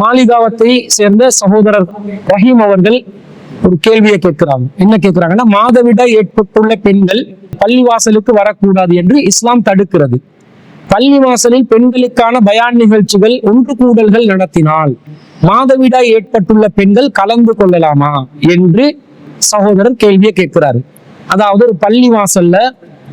மாலிகாவத்தை சேர்ந்த சகோதரர் ரஹீம் அவர்கள் ஒரு கேள்வியை கேட்கிறாங்க. என்ன கேட்கிறாங்கன்னா மாதவிடாய் ஏற்பட்டுள்ள பெண்கள் பள்ளிவாசலுக்கு வரக்கூடாது என்று இஸ்லாம் தடுக்கிறது. பள்ளிவாசலில் பெண்களுக்கான பயான் நிகழ்ச்சிகள் ஒன்று கூடல்கள் நடத்தினால் மாதவிடாய் ஏற்பட்டுள்ள பெண்கள் கலந்து கொள்ளலாமா? என்று சகோதரர் கேள்வியை கேட்கிறாரு. அதாவது ஒரு பள்ளிவாசல்ல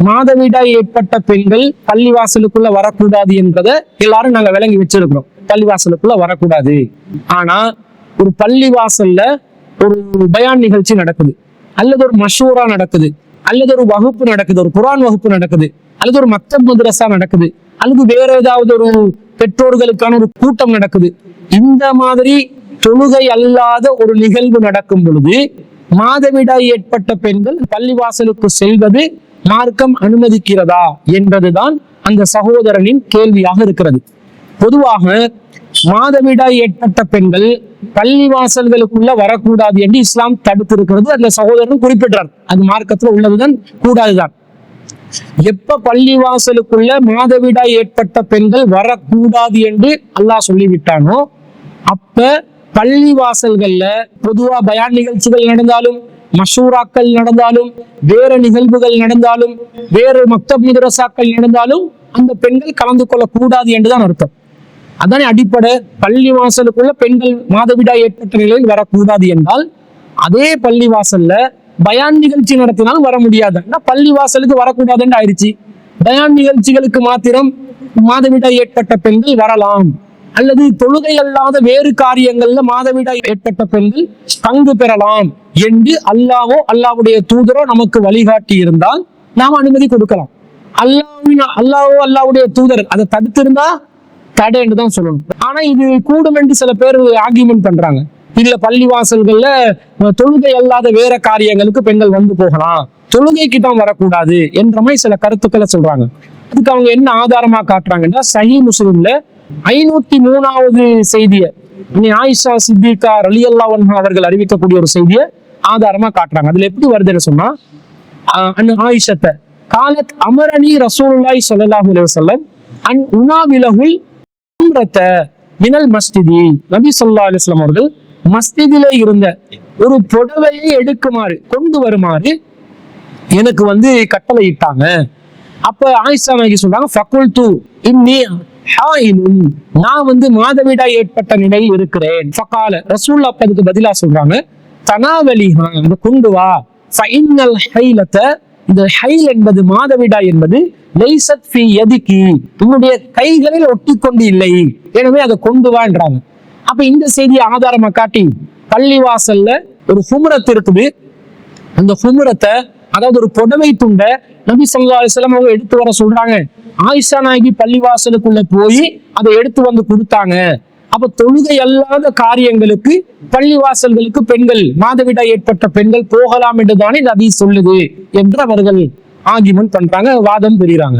மாதவிடாய் ஏற்பட்ட பெண்கள் பள்ளிவாசலுக்குள்ள வரக்கூடாது என்பதை எல்லாரும் நாங்க விளங்கி வச்சிருக்கிறோம். பள்ளிவாசலுக்குள்ள வரக்கூடாது. ஆனா ஒரு பள்ளிவாசல்ல ஒரு பயான் நிகழ்ச்சி நடக்குது. அல்லது ஒரு மஷூரா நடக்குது. அல்லது ஒரு வகுப்பு நடக்குது. ஒரு குரான் வகுப்பு நடக்குது. அல்லது ஒரு மக்தப் மதுரசா நடக்குது. அல்லது வேற ஏதாவது ஒரு பெற்றோர்களுக்கான ஒரு கூட்டம் நடக்குது. இந்த மாதிரி தொழுகை அல்லாத ஒரு நிகழ்வு நடக்கும் பொழுது மாதவிடாய் ஏற்பட்ட பெண்கள் பள்ளிவாசலுக்கு செல்வது மார்க்கம் அனுமதிக்கிறதா என்பதுதான் அந்த சகோதரனின் கேள்வியாக இருக்கிறது. பொதுவாக மாதவிடாய் ஏற்பட்ட பெண்கள் பள்ளிவாசல்களுக்குள்ள வரக்கூடாது என்று இஸ்லாம் தடுத்திருக்கிறது. அந்த சகோதரன் குறிப்பிட்டார் அது மார்க்கத்துல உள்ளதுதான் கூடாதுதான். எப்ப பள்ளிவாசலுக்குள்ள மாதவிடாய் ஏற்பட்ட பெண்கள் வரக்கூடாது என்று அல்லாஹ் சொல்லிவிட்டானோ அப்ப பள்ளிவாசல்கள்ல பொதுவா பயான் நிகழ்ச்சிகள் நடந்தாலும் மஷூராக்கள் நடந்தாலும் வேற நிகழ்வுகள் நடந்தாலும் வேறு மக்தப் மதரசாக்கள் நடந்தாலும் அந்த பெண்கள் கலந்து கொள்ளக்கூடாது என்றுதான் அர்த்தம். அதானே அடிப்படை பள்ளிவாசலுக்குள்ள பெண்கள் மாதவிடாய் ஏற்பட்ட நிலையில் வரக்கூடாது என்றால் அதே பள்ளிவாசல்ல பயான் நிகழ்ச்சி நடத்தினாலும் வர முடியாது. பள்ளிவாசலுக்கு வரக்கூடாதுன்னு ஆயிடுச்சு. பயான் நிகழ்ச்சிகளுக்கு மாத்திரம் மாதவிடாய் ஏற்பட்ட பெண்கள் வரலாம். அல்லது தொழுகை அல்லாத வேறு காரியங்கள்ல மாதவிடாய் ஏற்பட்ட பெண்கள் பங்கு பெறலாம் என்று அல்லாவோ அல்லாவுடைய தூதரோ நமக்கு வழிகாட்டி இருந்தால் நாம் அனுமதி கொடுக்கலாம். அல்லாவின் அல்லாவோ அல்லாவுடைய தூதர் அதை தடுத்திருந்தா தடைன்னு தான் சொல்லணும். ஆனா இது கூடும் என்று சில பேர் ஆர்கியூமெண்ட் பண்றாங்க. இதில் பள்ளிவாசல்கள்ல தொழுகை அல்லாத வேற காரியங்களுக்கு பெண்கள் வந்து போகலாம். தொழுகைக்கு தான் வரக்கூடாது என்ற மாதிரி சில கருத்துக்களை சொல்றாங்க. அதுக்கு அவங்க என்ன ஆதாரமா காட்டுறாங்கன்னா சஹி முஸ்லிம்ல ஐநூத்தி மூணாவது செய்தியை இனி ஆயிஷா சித்திகா ரலி அவர்கள் அறிவிக்கக்கூடிய ஒரு செய்தியை ஆதாரமா காட்டுறாங்க. அதுல எப்படி வருதுன்னு சொன்னா அன் ஆயிஷத்தை காலத் அமரணி ரசூல்லாய் சொல்லலாஹு அலைஹி வஸல்லம் அன் உனாவிலகுல் உம்ரத்த மினல் மஸ்திதி நபி சொல்லா அலிஸ்லாம் அவர்கள் மஸ்ஜிதிலே இருந்த ஒரு புடவையை எடுக்குமாறு கொண்டு வருமாறு எனக்கு வந்து கட்டளை இட்டாங்க அப்ப ஆயிஷா நாயகி சொல்றாங்க ஃபக்குல் து இன்னி ஹாயினுன். நான் வந்து மாதவிடாய் ஏற்பட்ட நிலையில் இருக்கிறேன். ஃபகால ரசூல்லா அப்பதுக்கு பதிலா சொல்றாங்க தனாவலி கொண்டு வா. ஃபைனல் ஹைலத்தை இந்த ஹைல் என்பது மாதவிடா என்பது லைசத் ஃபி எதுக்கு உன்னுடைய கைகளில் ஒட்டி கொண்டு இல்லை. எனவே அதை கொண்டு வான்றாங்க அப்ப இந்த செய்தியை ஆதாரமா காட்டி பள்ளிவாசல்ல ஒரு ஹுமரத் இருக்குது. அந்த ஹுமரத்தை அதாவது ஒரு புடவை துண்டை நபி ஸல்லல்லாஹு அலிஸ்லாம் அவங்க எடுத்து வர சொல்றாங்க. ஆயிஷா நாயகி பள்ளிவாசலுக்குள்ள போய் அதை எடுத்து வந்து கொடுத்தாங்க. அப்ப தொழுகை அல்லாத காரியங்களுக்கு பள்ளிவாசல்களுக்கு பெண்கள் மாதவிடாய் ஏற்பட்ட பெண்கள் போகலாம் என்றுதானே நபி சொல்லுது என்று அவர்கள் ஆகிமன் பண்றாங்க வாதம் தெரியுறாங்க.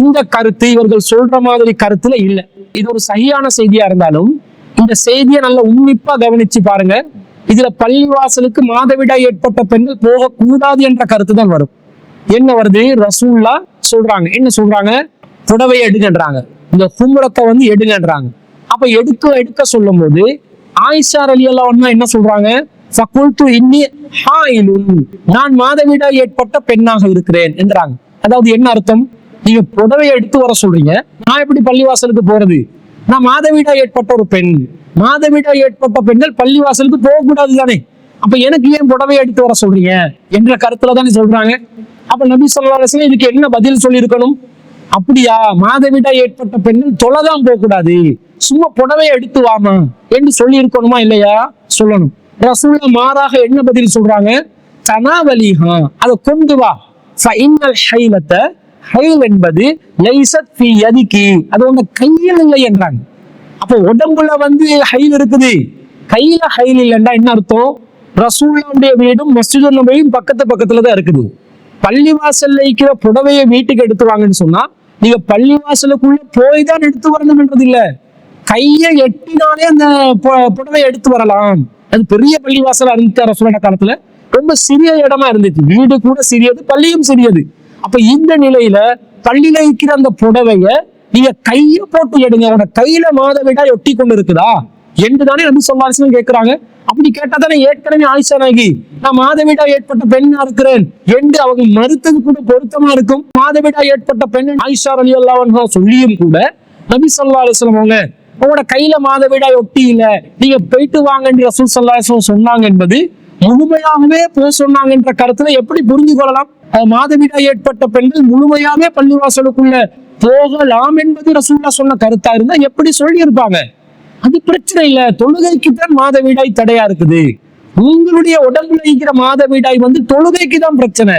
இந்த கருத்து இவர்கள் சொல்ற மாதிரி கருத்துல இல்லை. இது ஒரு சரியான செய்தியா இருந்தாலும் இந்த செய்தியை நல்லா உன்னிப்பா கவனிச்சு பாருங்க. இதுல பள்ளிவாசலுக்கு மாதவிடாய் ஏற்பட்ட பெண்கள் போகக்கூடாது என்ற கருத்து தான் வரும். என்ன வருது? ரசூல்லா சொல்றாங்க. என்ன சொல்றாங்க? புடவை எடுங்கன்றாங்க. இந்த கும்பரத்தை வந்து எடுங்கன்றாங்க. அப்ப எடுக்க எடுக்க சொல்லும் போது ஆயிஷா அலி அல்லாஹ் என்ன சொல்றாங்க? சகுல்து இன்னி ஹாயிலுன் நான் மாதவிடாய் ஏற்பட்ட பெண்ணாக இருக்கிறேன் என்றாங்க. அதாவது என்ன அர்த்தம்? நீங்க புடவையை எடுத்து வர சொல்றீங்க. நான் எப்படி பள்ளிவாசலுக்கு போறது? நான் மாதவிடாய் ஏற்பட்ட ஒரு பெண். மாதவிடாய் ஏற்பட்ட பெண்கள் பள்ளிவாசலுக்கு போகக்கூடாது தானே. அப்ப எனக்கு ஏன் புடவை எடுத்து வர சொல்றீங்க? என்ற கருத்துல தானே சொல்றாங்க. அப்ப நபி சொல்லி இதுக்கு என்ன பதில் சொல்லியிருக்கணும்? அப்படியா மாதவிடாய் ஏற்பட்ட பெண்கள் தொலைதான் போகக்கூடாது. சும்மா புடவை எடுத்து வாமா என்று சொல்லி இருக்கணுமா இல்லையா? சொல்லணும். ரசூல்லா மாறாக என்ன பதில் சொல்றாங்க? தனாவலிஹா அதை கொண்டு வா. ஃபைனல் ஹைலத்தை ஹைல் என்பது லைசத் ஃபி யதிகி அது உங்க கையில் இல்லை என்றாங்க. அப்போ உடம்புல வந்து ஹைல் இருக்குது. கையில ஹைல் இல்லைன்னா என்ன அர்த்தம்? ரசூல்லாவுடைய வீடும் மஸ்ஜிது நபியும் பக்கத்து பக்கத்துல தான் இருக்குது. பள்ளிவாசல்ல இருக்கிற புடவையை வீட்டுக்கு எடுத்து வாங்கன்னு சொன்னா நீங்க பள்ளிவாசலுக்குள்ள போய் தான் எடுத்து வரணும்ன்றது இல்லை கையை எட்டினாலே அந்த பு- புடவையை எடுத்து வரலாம். அது பெரிய பள்ளிவாசலா இருந்துச்சு ரசூலோட காலத்துல ரொம்ப சிறிய இடமா இருந்துச்சு. வீடு கூட சிறியது பள்ளியும் சிறியது. அப்ப இந்த நிலையில பள்ளியில இருக்கிற அந்த புடவைய நீங்க கைய போட்டு எடுங்க. உன கையில மாதவிடாய் ஒட்டி கொண்டு இருக்குதா என்று தானே நபி சொல்லாசனம் கேட்கிறாங்க அப்படி கேட்டா தானே ஏற்கனவே ஆயிஷா நாகி நான் மாதவிடா ஏற்பட்ட பெண்ணா இருக்கிறேன் என்று அவங்க மறுத்தது கூட பொருத்தமா இருக்கும். மாதவிடா ஏற்பட்ட பெண் ஆயிஷா அலி அல்லா சொல்லியும் கூட நபி சொல்லா அலிஸ்லாம் அவங்க உங்களோட கையில மாதவிடாய் ஒட்டி இல்ல. நீங்க போயிட்டு வாங்கன்ற ரசூல் சல்லா சொன்னாங்க என்பது முழுமையாகவே போக சொன்னாங்க என்ற கருத்துல எப்படி புரிஞ்சு கொள்ளலாம்? மாதவிடாய் ஏற்பட்ட பெண்கள் முழுமையாவே பள்ளிவாசலுக்குள்ள போகலாம் என்பது ரசூல்லா சொன்ன கருத்தா இருந்தா எப்படி சொல்லி இருப்பாங்க அது பிரச்சனை இல்ல. தொழுகைக்கு தான் மாதவிடாய் தடையா இருக்குது. உங்களுடைய உடம்புல இருக்கிற மாதவிடாய் வந்து தொழுகைக்கு தான் பிரச்சனை.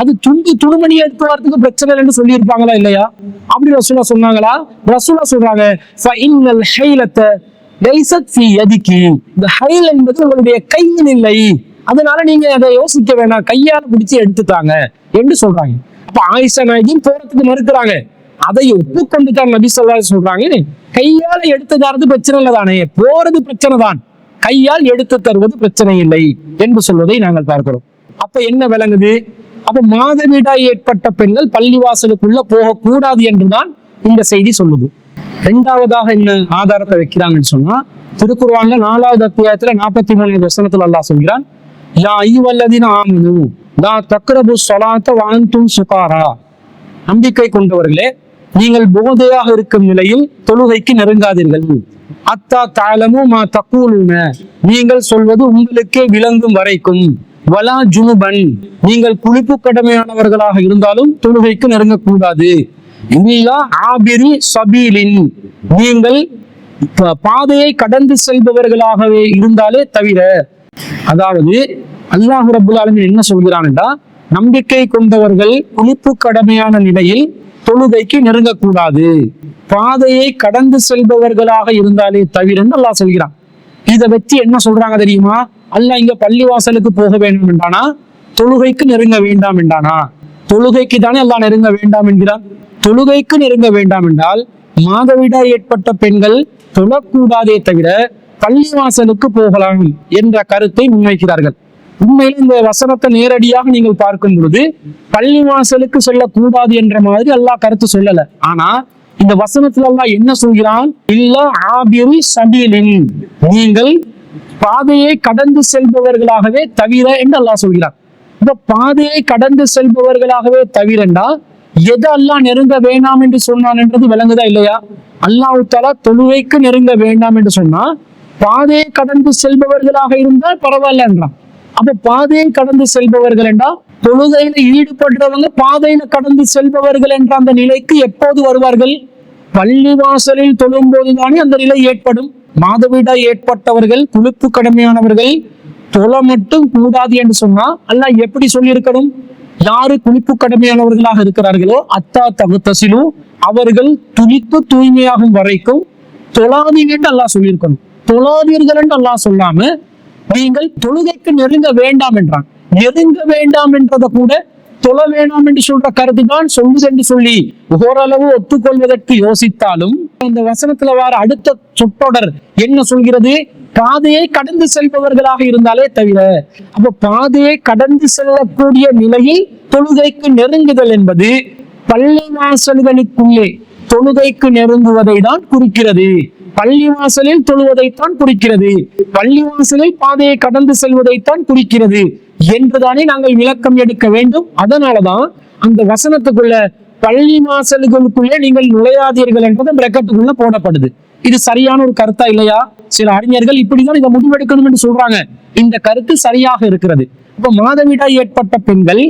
அது துண்டு துணுமணி எடுத்து வரதுக்கு பிரச்சனை இல்லைன்னு சொல்லி இருப்பாங்களா இல்லையா? அப்படி ரசூலா சொன்னாங்களா? ரசூலா சொல்றாங்க ஃபைனல் ஹைலத்த லைசத் ஃபீ எதிக்கு இந்த ஹைல் என்பது உங்களுடைய கையில் இல்லை. அதனால நீங்க அதை யோசிக்க வேணாம். கையால் பிடிச்சி எடுத்துட்டாங்க என்று சொல்றாங்க. அப்ப ஆயிஷா நாயகியும் போறதுக்கு மறுக்கிறாங்க. அதை ஒப்புக்கொண்டு நபி சொல்லா சொல்றாங்க. கையால் எடுத்து தரது பிரச்சனை இல்லை தானே போறது பிரச்சனை தான். கையால் எடுத்து தருவது பிரச்சனை இல்லை என்று சொல்வதை நாங்கள் பார்க்கிறோம். அப்ப என்ன விளங்குது? அப்ப மாதவிடாய் ஏற்பட்ட பெண்கள் பள்ளிவாசலுக்குள்ள போகக்கூடாது என்றுதான் இந்த செய்தி சொல்லுது. இரண்டாவதாக என்ன ஆதாரத்தை வைக்கிறாங்கன்னு சொன்னா திருக்குர்ஆன்ல நாலாவது அத்தியாயத்துல நாற்பத்தி மூணு வசனத்துல அல்லாஹ் சொல்கிறான் யா ஐவல்லதின ஆமனு நான் தக்ரபு சொலாத்த வாழ்ந்தும் சுகாரா. நம்பிக்கை கொண்டவர்களே நீங்கள் போதையாக இருக்கும் நிலையில் தொழுகைக்கு நெருங்காதீர்கள். அத்தா தாளமும் மா தக்கூலுன நீங்கள் சொல்வது உங்களுக்கே விளங்கும் வரைக்கும். வலா ஜுனுபன். நீங்கள் குளிப்பு கடமையானவர்களாக இருந்தாலும் தொழுகைக்கு நெருங்கக்கூடாது. ஆபிரி சபீலின். நீங்கள் பாதையை கடந்து செல்பவர்களாகவே இருந்தாலே தவிர அதாவது அல்லாஹ் ரபுல் என்ன சொல்கிறான்டா நம்பிக்கை கொண்டவர்கள் குளிப்பு கடமையான நிலையில் தொழுகைக்கு நெருங்கக்கூடாது. பாதையை கடந்து செல்பவர்களாக இருந்தாலே தவிரன்னு அல்லாஹ் சொல்கிறான். இதை வச்சு என்ன சொல்றாங்க தெரியுமா? அல்ல இங்க பள்ளிவாசலுக்கு போக வேண்டும் என்றானா? தொழுகைக்கு நெருங்க வேண்டாம் என்றானா? தொழுகைக்கு தானே எல்லாம் நெருங்க வேண்டாம் என்கிறான். தொழுகைக்கு நெருங்க வேண்டாம் என்றால் மாதவிடாய் ஏற்பட்ட பெண்கள் தொழக்கூடாதே தவிர பள்ளிவாசலுக்கு போகலாம் என்ற கருத்தை முன்வைக்கிறார்கள். உண்மையில் இந்த வசனத்தை நேரடியாக நீங்கள் பார்க்கும் பொழுது பள்ளிவாசலுக்கு செல்லக்கூடாது என்ற மாதிரி எல்லா கருத்து சொல்லல. ஆனா இந்த வசனத்துல எல்லாம் என்ன சொல்கிறான்? இல்ல ஆபிரி சபீலின். நீங்கள் பாதையை கடந்து செல்பவர்களாகவே தவிர என்று அல்லாஹ் சொல்கிறான். இந்த பாதையை கடந்து செல்பவர்களாகவே தவிரண்டா? எது அல்லாஹ் நெருங்க வேண்டாம் என்று சொன்னான் என்றது விளங்குதா இல்லையா? அல்லாஹு தாலா தொழுவைக்கு நெருங்க வேண்டாம் என்று சொன்னா பாதையை கடந்து செல்பவர்களாக இருந்தால் பரவாயில்ல என்றான் அப்ப பாதையை கடந்து செல்பவர்கள் என்றா தொழுகையில ஈடுபடுறவங்க பாதையில கடந்து செல்பவர்கள் என்ற அந்த நிலைக்கு எப்போது வருவார்கள்? பள்ளிவாசலில் தொழும் போதுதானே அந்த நிலை ஏற்படும். மாதவிடாய் ஏற்பட்டவர்கள் குளிப்பு கடமையானவர்கள் தொழ மட்டும் கூடாது என்று சொன்னா அல்ல எப்படி சொல்லியிருக்கணும்? யாரு குளிப்பு கடமையானவர்களாக இருக்கிறார்களோ அத்தா தகுத்தசிலு அவர்கள் துளிப்பு தூய்மையாகும் வரைக்கும் தொழாதீங்க என்று அல்லாஹ் சொல்லியிருக்கணும். தொழாதீர்கள் என்று அல்லாஹ் சொல்லாம நீங்கள் தொழுகைக்கு நெருங்க வேண்டாம் என்றான். நெருங்க வேண்டாம் என்றதை கூட தொழ வேண்டாம் என்று சொல்ற கருத்து தான் சொல்லுது என்று சொல்லி ஓரளவு ஒத்துக்கொள்வதற்கு யோசித்தாலும் அந்த வசனத்துல வர அடுத்த சொற்றொடர் என்ன சொல்கிறது? பாதையை கடந்து செல்பவர்களாக இருந்தாலே தவிர அப்ப பாதையை கடந்து செல்லக்கூடிய நிலையில் தொழுகைக்கு நெருங்குதல் என்பது பள்ளி வாசல்களுக்குள்ளே தொழுகைக்கு நெருங்குவதை தான் குறிக்கிறது. பள்ளிவாசலில் தொழுவதைத்தான் குறிக்கிறது. பள்ளிவாசலில் பாதையை கடந்து செல்வதைத்தான் குறிக்கிறது. என்றுதானே நாங்கள் விளக்கம் எடுக்க வேண்டும். அதனாலதான் அந்த வசனத்துக்குள்ள பள்ளி வாசல்களுக்குள்ளே நீங்கள் நுழையாதீர்கள் என்பது பிரக்கத்துக்குள்ள போடப்படுது. இது சரியான ஒரு கருத்தா இல்லையா? சில அறிஞர்கள் இப்படிதான் இதை முடிவெடுக்கணும் என்று சொல்றாங்க. இந்த கருத்து சரியாக இருக்கிறது. இப்ப மாதவிடாய் ஏற்பட்ட பெண்கள்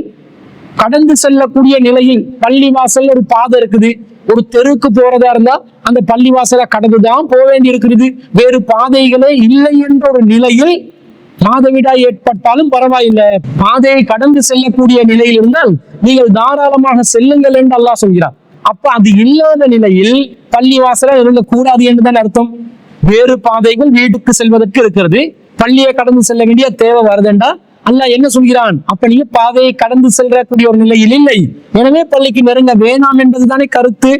கடந்து செல்லக்கூடிய நிலையில் பள்ளிவாசல் ஒரு பாதை இருக்குது. ஒரு தெருக்கு போறதா இருந்தா அந்த பள்ளிவாசலை கடந்துதான் போக வேண்டி இருக்கிறது வேறு பாதைகளே இல்லை என்ற ஒரு நிலையில் மாதவிடாய் ஏற்பட்டாலும் பரவாயில்லை. பாதையை கடந்து செல்லக்கூடிய நிலையில் இருந்தால் நீங்கள் தாராளமாக செல்லுங்கள் என்று அல்லாஹ் சொல்கிறார். அப்ப அது இல்லாத நிலையில் பள்ளிவாசல இருக்கக்கூடாது என்றுதான் அர்த்தம். வேறு பாதைகள் வீட்டுக்கு செல்வதற்கு இருக்கிறது. பள்ளியை கடந்து செல்ல வேண்டிய தேவை வருதுண்டா? அல்லாஹ் என்ன சொல்கிறான்? அப்ப நீ பாதையை கடந்து செல்லக்கூடிய ஒரு நிலையில் இல்லை. எனவே பள்ளிக்கு நெருங்க வேணாம் என்பதுதானே கருத்து.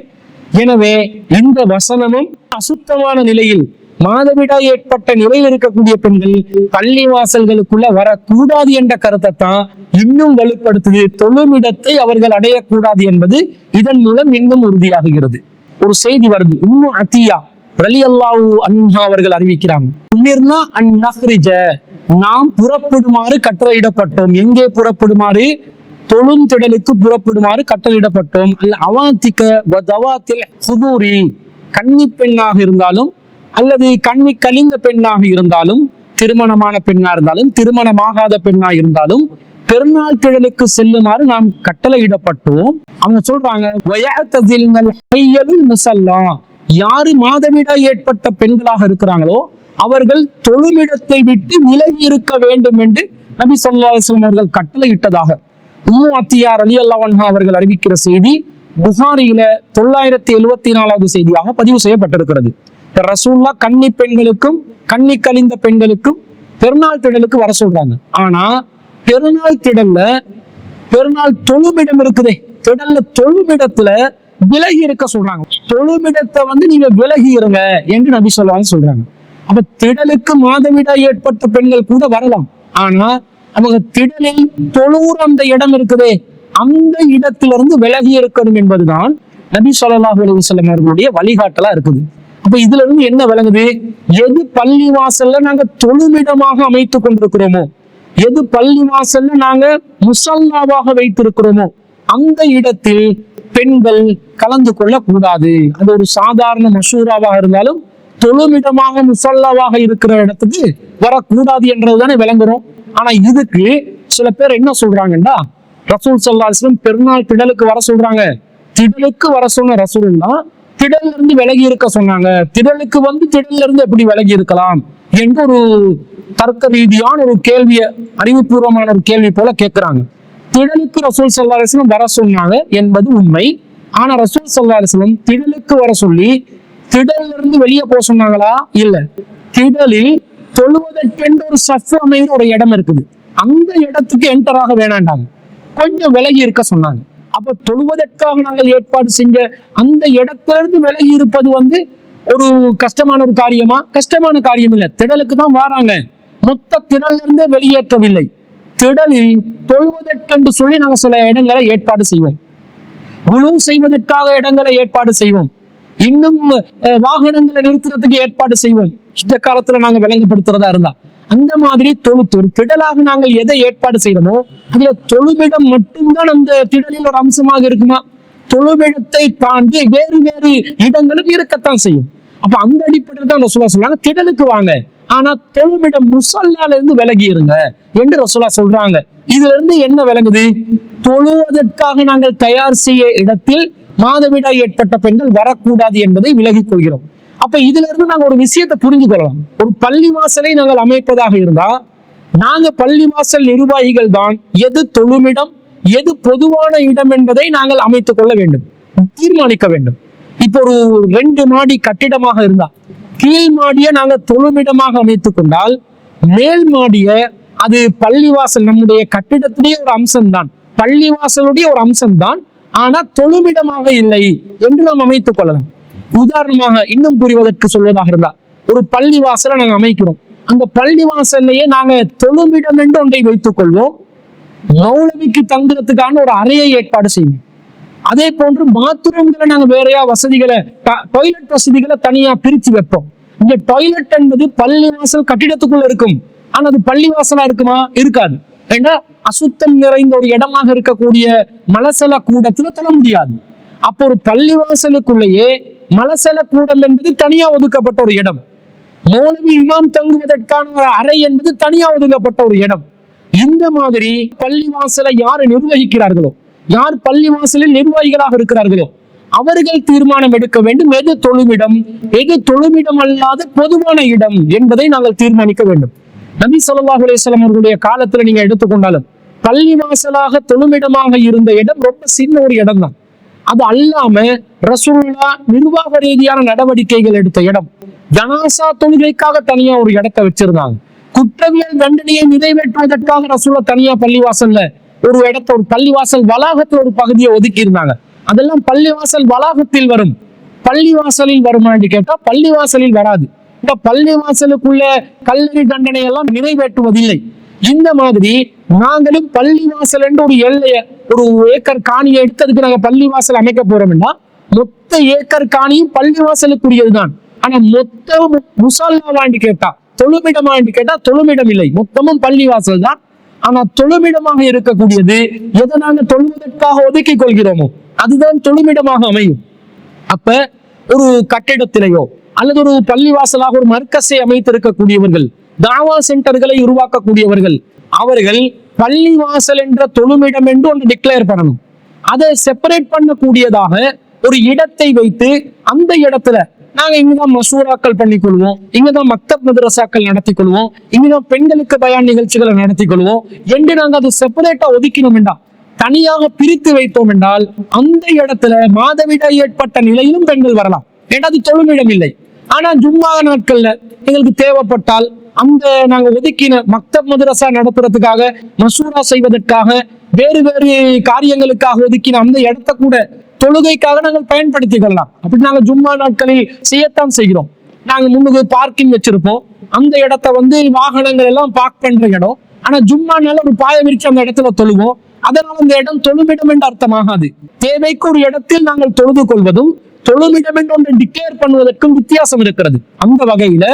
எனவே இந்த வசனமும் அசுத்தமான நிலையில் மாதவிடாய் ஏற்பட்ட நிலையில் இருக்கக்கூடிய பெண்கள் பள்ளி வாசல்களுக்குள்ள வரக்கூடாது என்ற கருத்தை தான் இன்னும் வலுப்படுத்துது. தொழுமிடத்தை அவர்கள் அடையக்கூடாது என்பது இதன் மூலம் இன்னும் உறுதியாகுகிறது ஒரு செய்தி வருது. இன்னும் அத்தியா ரலி அல்லாஹு அன்ஹா அவர்கள் அறிவிக்கிறாங்க. நாம் புறப்படுமாறு கட்டளையிடப்பட்டோம். எங்கே புறப்படுமாறு? தொழுந்திடலுக்கு புறப்படுமாறு கட்டளையிடப்பட்டோம். அல்ல அவாத்திக்க சுதூரி கன்னி பெண்ணாக இருந்தாலும் அல்லது கண்ணி கலிந்த பெண்ணாக இருந்தாலும் திருமணமான பெண்ணா இருந்தாலும் திருமணமாகாத பெண்ணா இருந்தாலும் பெருநாள் திழலுக்கு செல்லுமாறு நாம் கட்டளையிடப்பட்டோம். அவங்க சொல்றாங்க "வயஅ்தஸில்னல் யாரு மாதவிடா ஏற்பட்ட பெண்களாக இருக்கிறாங்களோ அவர்கள் தொழுமிடத்தை விட்டு விலகி இருக்க வேண்டும் என்று நபி ஸல்லல்லாஹு அவர்கள் கட்டளையிட்டதாக. உம்மு அத்தியார் அலி அல்லா அவர்கள் அறிவிக்கிற செய்தி புகாரியில தொள்ளாயிரத்தி எழுவத்தி நாலாவது செய்தியாக பதிவு செய்யப்பட்டிருக்கிறது. ரசூல்லா கன்னி பெண்களுக்கும் கன்னி கலிந்த பெண்களுக்கும் பெருநாள் திடலுக்கு வர சொல்றாங்க. ஆனா பெருநாள் திடல்ல பெருநாள் தொழுமிடம் இருக்குதே. திடல்ல தொழுமிடத்துல விலகி இருக்க சொல்றாங்க. தொழுமிடத்தை வந்து நீங்க விலகி இருங்க என்று நபி சொல்லுவாங்க சொல்றாங்க. அப்ப திடலுக்கு மாதவிடா ஏற்பட்ட பெண்கள் கூட வரலாம். ஆனா அவங்க திடலில் தொழுவுற அந்த இடம் இருக்குதே. அந்த இடத்திலிருந்து விலகி இருக்கணும் என்பதுதான் நபி ஸல்லல்லாஹு அலைஹி வஸல்லம் அவர்களுடைய வழிகாட்டலா இருக்குது. அப்ப இதுல இருந்து என்ன விளங்குது? எது பள்ளி வாசல்ல நாங்க தொழுமிடமாக அமைத்துக் கொண்டிருக்கிறோமோ எது பள்ளி வாசல்ல நாங்க முசல்லாவாக வைத்திருக்கிறோமோ அந்த இடத்தில் பெண்கள் கலந்து கொள்ள கூடாது அது ஒரு சாதாரண மசூராவாக இருந்தாலும் தொழுமிடமாக முசல்லாவாக இருக்கிற இடத்துக்கு வரக்கூடாது என்றதுதானே விளங்குறோம். ஆனா இதுக்கு சில பேர் என்ன சொல்றாங்கன்னா ரசூல் சல்லா அலிஸ்லம் பெருநாள் திடலுக்கு வர சொல்றாங்க. திடலுக்கு வர சொன்ன ரசூல்னா திடல்ல இருந்து விலகி இருக்க சொன்னாங்க. திடலுக்கு வந்து திடல்ல இருந்து எப்படி விலகி இருக்கலாம்? என்று ஒரு தர்க்க ரீதியான ஒரு கேள்விய அறிவுபூர்வமான ஒரு கேள்வி போல கேட்கிறாங்க திடலுக்கு ரசூல் சல்லா அலிஸ்லம் வர சொன்னாங்க என்பது உண்மை. ஆனா ரசூல் சல்லா அலிஸ்லம் திடலுக்கு வர சொல்லி திடல்ல இருந்து வெளியே போக சொன்னாங்களா? இல்ல. திடலில் தொழுவதற்கென்று ஒரு சஃப் அமைகிற ஒரு இடம் இருக்குது. அந்த இடத்துக்கு என்டர் ஆக வேணாண்டாங்க கொஞ்சம் விலகி இருக்க சொன்னாங்க. அப்ப தொழுவதற்காக நாங்கள் ஏற்பாடு செஞ்ச அந்த இடத்திலிருந்து விலகி இருப்பது வந்து ஒரு கஷ்டமான ஒரு காரியமா? கஷ்டமான காரியம் இல்லை. திடலுக்கு தான் வாராங்க. மொத்த திடல்ல இருந்தே வெளியேற்றவில்லை. திடலில் தொழுவதற்கென்று சொல்லி நாங்கள் சில இடங்களை ஏற்பாடு செய்வோம். உழவு செய்வதற்காக இடங்களை ஏற்பாடு செய்வோம். இன்னும் வாகனங்களை நிறுத்துறதுக்கு ஏற்பாடு செய்வோம். இந்த காலத்துல நாங்க விளங்கப்படுத்துறதா இருந்தா. அந்த மாதிரி தொழு ஒரு திடலாக நாங்கள் எதை ஏற்பாடு செய்யறோமோ அதுல தொழுமிடம் மட்டும்தான் அந்த திடலில் ஒரு அம்சமாக இருக்குமா? தொழுமிடத்தை தாண்டி வேறு வேறு இடங்களும் இருக்கத்தான் செய்யும். அப்ப அந்த அடிப்படையில் தான் ரசூலா சொல்றாங்க திடலுக்கு வாங்க. ஆனா தொழுமிடம் முசல்லால இருந்து விலகி இருங்க என்று ரசூலா சொல்றாங்க. இதுல இருந்து என்ன விளங்குது? தொழுவதற்காக நாங்கள் தயார் செய்ய இடத்தில் மாதவிடாய் ஏற்பட்ட பெண்கள் வரக்கூடாது என்பதை விலகிக் கொள்கிறோம். அப்ப இதுல இருந்து நாங்க ஒரு விஷயத்தை புரிஞ்சு கொள்ளலாம் ஒரு பள்ளி வாசலை நாங்கள் அமைப்பதாக இருந்தா நாங்க பள்ளி வாசல் நிர்வாகிகள் தான் எது தொழுமிடம் எது பொதுவான இடம் என்பதை நாங்கள் அமைத்துக் கொள்ள வேண்டும் தீர்மானிக்க வேண்டும். இப்போ ஒரு ரெண்டு மாடி கட்டிடமாக இருந்தா கீழ் மாடியை நாங்க தொழுமிடமாக அமைத்துக் கொண்டால் மேல் மாடிய அது பள்ளிவாசல் நம்முடைய கட்டிடத்திலேயே ஒரு அம்சம்தான். பள்ளிவாசலுடைய ஒரு அம்சம்தான். ஆனா தொழுமிடமாக இல்லை என்று நாம் அமைத்துக் கொள்ளலாம். உதாரணமாக இன்னும் புரிவதற்கு சொல்வதாக இருந்தா ஒரு பள்ளிவாசலை நாங்க அமைக்கிறோம். அந்த பள்ளிவாசல்லையே நாங்க தொழுமிடம் என்று ஒன்றை வைத்துக் கொள்வோம். மௌலவிக்கு தங்குறதுக்கான ஒரு அறையை ஏற்பாடு செய்வோம். அதே போன்று பாத்ரூம்களை நாங்க வேறையா வசதிகளை டாய்லெட் வசதிகளை தனியா பிரிச்சு வைப்போம். இந்த டாய்லெட் என்பது பள்ளிவாசல் கட்டிடத்துக்குள்ள இருக்கும். ஆனா அது பள்ளிவாசலா இருக்குமா? இருக்காது. ஏன்னா அசுத்தம் நிறைந்த ஒரு இடமாக இருக்கக்கூடிய மலசல கூடத்துல தொழ முடியாது. அப்போ ஒரு பள்ளிவாசலுக்குள்ளேயே மலசல கூடம் என்பது தனியா ஒதுக்கப்பட்ட ஒரு இடம். மௌலவி இமாம் தங்குவதற்கான ஒரு அறை என்பது தனியா ஒதுக்கப்பட்ட ஒரு இடம். இந்த மாதிரி பள்ளிவாசலை யார் நிர்வகிக்கிறார்களோ யார் பள்ளிவாசலில் நிர்வாகிகளாக இருக்கிறார்களோ அவர்கள் தீர்மானம் எடுக்க வேண்டும். எது தொழுமிடம் எது தொழுமிடம் அல்லாத பொதுவான இடம் என்பதை நாங்கள் தீர்மானிக்க வேண்டும். நபி சொல்லாஹ் அலிஸ்லாம் அவர்களுடைய காலத்துல நீங்க எடுத்துக்கொண்டாலும் பள்ளிவாசலாக தொழுமிடமாக இருந்த இடம் ரொம்ப சின்ன ஒரு இடம் தான் அது அல்லாம ரசூல்லா நிர்வாக ரீதியான நடவடிக்கைகள் எடுத்த இடம். ஜனாசா தொழுகைக்காக தனியா ஒரு இடத்தை வச்சிருந்தாங்க. குற்றவியல் தண்டனையை நிறைவேற்றுவதற்காக ரசூலா தனியா பள்ளிவாசல்ல ஒரு இடத்த ஒரு பள்ளிவாசல் வளாகத்தில் ஒரு பகுதியை ஒதுக்கி இருந்தாங்க அதெல்லாம் பள்ளிவாசல் வளாகத்தில் வரும். பள்ளிவாசலில் வருமா என்று கேட்டா பள்ளிவாசலில் வராது. இந்த பள்ளிவாசலுக்குள்ள கல்லறி தண்டனை எல்லாம் நிறைவேற்றுவதில்லை. இந்த மாதிரி நாங்களும் பள்ளிவாசல் என்று ஒரு எல்லைய ஒரு ஏக்கர் காணியை எடுத்து அதுக்கு நாங்க பள்ளிவாசல் அமைக்க போறோம்னா மொத்த ஏக்கர் காணியும் பள்ளிவாசலுக்குரியதுதான். ஆனா மொத்த முசல்லாவாண்டி கேட்டா தொழுமிடமாண்டி கேட்டா தொழுமிடம் இல்லை. மொத்தமும் பள்ளிவாசல் தான். ஆனா தொழுமிடமாக இருக்கக்கூடியது எதை நாங்க தொழுவதற்காக ஒதுக்கிக் கொள்கிறோமோ அதுதான் தொழுமிடமாக அமையும். அப்ப ஒரு கட்டிடத்திலேயோ அல்லது ஒரு பள்ளிவாசலாக ஒரு மர்க்கசை அமைத்திருக்கக்கூடியவர்கள் தாவா சென்டர்களை உருவாக்கக்கூடியவர்கள். அவர்கள் பள்ளிவாசல் என்ற தொழுமிடம் என்று ஒன்று டிக்ளேர் பண்ணணும். அதை செப்பரேட் பண்ணக்கூடியதாக ஒரு இடத்தை வைத்து அந்த இடத்துல நாங்க இங்கதான் மசூராக்கள் பண்ணி கொள்வோம் இங்கதான் மக்தப் மதரசாக்கள் நடத்தி கொள்வோம் இங்கதான் பெண்களுக்கு பயான் நிகழ்ச்சிகளை நடத்தி கொள்வோம் என்று நாங்க அதை செப்பரேட்டா ஒதுக்கினோம் வேண்டாம் தனியாக பிரித்து வைத்தோம் என்றால் அந்த இடத்துல மாதவிடாய் ஏற்பட்ட நிலையிலும் பெண்கள் வரலாம். ஏன்னா அது தொழுமிடம் இல்லை. ஆனா ஜும்மா நாட்கள்ல எங்களுக்கு தேவைப்பட்டால் அந்த நாங்க ஒதுக்கின மக்தப் மதரசா நடத்துறதுக்காக மசூரா செய்வதற்காக வேறு வேறு காரியங்களுக்காக ஒதுக்கின அந்த இடத்த கூட தொழுகைக்காக நாங்கள் பயன்படுத்திக் கொள்ளலாம் அப்படி நாங்கள் ஜும்மா நாட்களில் செய்யத்தான் செய்கிறோம். நாங்க முன்னுக்கு பார்க்கிங் வச்சிருப்போம். அந்த இடத்த வந்து வாகனங்கள் எல்லாம் பார்க் பண்ற இடம். ஆனா ஜும்மானால ஒரு பாய விரிச்சு அந்த இடத்துல தொழுவோம். அதனால் அந்த இடம் தொழுமிடம் என்று அர்த்தமாகாது. தேவைக்கு ஒரு இடத்தில் நாங்கள் தொழுது கொள்வதும் தொழுமிடம் என்று ஒன்று டிக்ளேர் பண்ணுவதற்கும் வித்தியாசம் இருக்கிறது. அந்த வகையில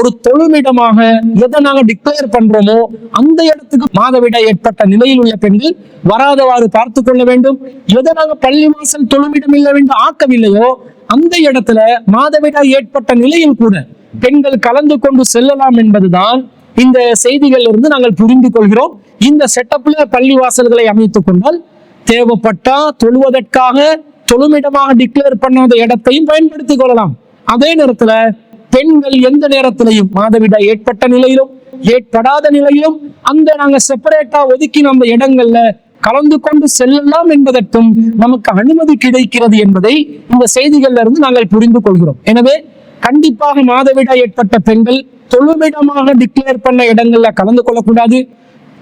ஒரு தொழுமிடமாக எதை நாங்க டிக்ளேர் பண்றோமோ அந்த இடத்துக்கு மாதவிடாய் ஏற்பட்ட நிலையில் உள்ள பெண்கள் வராதவாறு பார்த்து கொள்ள வேண்டும். எதை நாங்க பள்ளி வாசல் தொழுமிடம் இல்லை என்று ஆக்கவில்லையோ அந்த இடத்துல மாதவிடாய் ஏற்பட்ட நிலையில் கூட பெண்கள் கலந்து கொண்டு செல்லலாம் என்பதுதான் இந்த செய்திகள் இருந்து நாங்கள் புரிந்து கொள்கிறோம். இந்த செட்டப்ல பள்ளி வாசல்களை அமைத்துக் கொண்டால் தேவைப்பட்டா தொழுவதற்காக தொழுமிடமாக டிக்ளேர் பண்ணாத இடத்தையும் பயன்படுத்திக் கொள்ளலாம். அதே நேரத்துல பெண்கள் எந்த நேரத்திலையும் மாதவிடா ஏற்பட்ட நிலையிலும் ஏற்படாத நிலையிலும் அந்த நாங்க செப்பரேட்டா ஒதுக்கி நம்ம இடங்கள்ல கலந்து கொண்டு செல்லலாம் என்பதற்கும் நமக்கு அனுமதி கிடைக்கிறது என்பதை இந்த செய்திகள்ல இருந்து நாங்கள் புரிந்து கொள்கிறோம். எனவே கண்டிப்பாக மாதவிடா ஏற்பட்ட பெண்கள் தொழுமிடமாக டிக்ளேர் பண்ண இடங்கள்ல கலந்து கொள்ளக்கூடாது.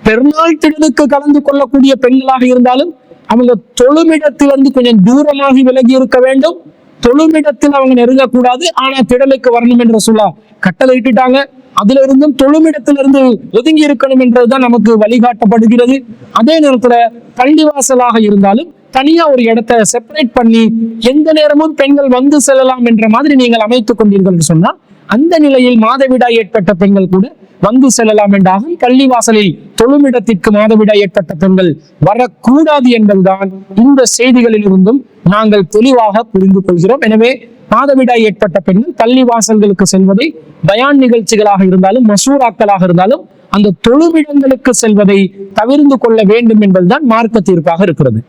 பெருநாள் திடலுக்கு கலந்து கொள்ளக்கூடிய பெண்களாக இருந்தாலும் அவங்க தொழுமிடத்திலிருந்து கொஞ்சம் தூரமாகி விலகி இருக்க வேண்டும். தொழுமிடத்தில் அவங்க நெருங்கக்கூடாது ஆனா திடலுக்கு வரணும் என்ற சொல்லா கட்டளை இட்டுட்டாங்க. அதுல இருந்தும் தொழுமிடத்திலிருந்து ஒதுங்கி இருக்கணும் என்றதுதான் நமக்கு வழிகாட்டப்படுகிறது. அதே நேரத்துல பள்ளிவாசலாக இருந்தாலும் தனியா ஒரு இடத்தை செப்பரேட் பண்ணி எந்த நேரமும் பெண்கள் வந்து செல்லலாம் என்ற மாதிரி நீங்கள் அமைத்துக் கொண்டீர்கள் சொன்னால் அந்த நிலையில் மாதவிடாய் ஏற்பட்ட பெண்கள் கூட வந்து செல்லலாம் என்றாகும் பள்ளிவாசலில் தொழுமிடத்திற்கு மாதவிடா ஏற்பட்ட பெண்கள் வரக்கூடாது என்பதுதான் இந்த செய்திகளில் இருந்தும் நாங்கள் தெளிவாக புரிந்து கொள்கிறோம். எனவே மாதவிடாய் ஏற்பட்ட பெண்கள் பள்ளிவாசல்களுக்கு செல்வதை பயான் நிகழ்ச்சிகளாக இருந்தாலும் மசூராக்களாக இருந்தாலும் அந்த தொழுமிடங்களுக்கு செல்வதை தவிர்ந்து கொள்ள வேண்டும் என்பதுதான் மார்க்க தீர்ப்பாக இருக்கிறது.